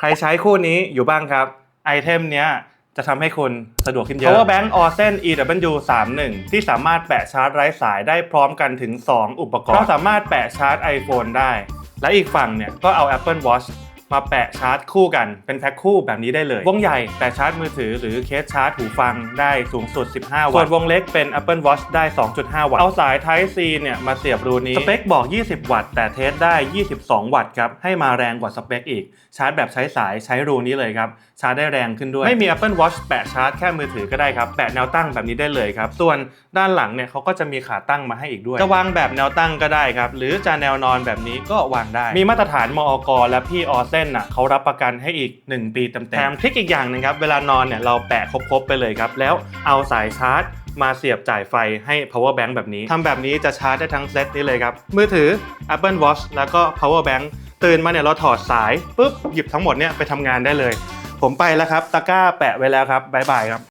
ใครใช้คู่นี้อยู่บ้างครับ ไอเทมเนี้ยจะทำให้คุณสะดวกขึ้นเยอะ Power Bank Orsen EW31 ที่สามารถแปะชาร์จไร้สายได้พร้อมกันถึง 2 อุปกรณ์เราสามารถแปะชาร์จ iPhone ได้ และอีกฝั่งเนี่ยก็เอา Apple Watch มาแปะชาร์จคู่กันเป็นแพ็คคู่แบบนี้ได้เลย วงใหญ่แปะชาร์จมือถือหรือเคสชาร์จหูฟังได้สูงสุด 15 วัตต์ส่วนวงเล็กเป็น Apple Watch ได้ 2.5 วัตต์เอาสาย Type C เนี่ยมาเสียบรูนี้สเปคบอก 20 วัตต์แต่เทสได้ 22 วัตต์ครับให้มาแรงกว่าสเปคอีกชาร์จแบบใช้สายใช้รูนี้เลยครับชาร์จได้แรงขึ้นด้วยไม่มี Apple Watch แปะชาร์จแค่มือถือก็ได้ครับแปะแนวตั้งแบบนี้ได้เลยครับส่วนด้านหลังเนี่ยเขาก็จะมีขาตั้งมาให้อีกด้วยจะวางแบบแนวตั้งก็ได้ครับหรือจะแนวนอนแบบนี้ก็วางได้ มีมาตรฐานมอกและพี่ออเซนอะเขารับประกันให้อีก 1 ปีเต็มๆแถมทริคอีกอย่างหนึงครับ เวลานอนเนี่ยเราแปะครบๆไปเลยครับ แล้วเอาสายชาร์จมาเสียบจ่ายไฟให้ power bank แบบนี้ทำแบบนี้จะชาร์จได้ทั้งเซตนี้เลยครับ มือถือ Apple Watch แล้วก็ power bank ตื่นมาเนี่ยเราถอดสายปุ๊บหยิบทั้งหมดเนี่ยไปทำงานได้เลย ผมไปแล้วครับ ตะกร้าแปะไว้แล้วครับบ๊ายบายครับ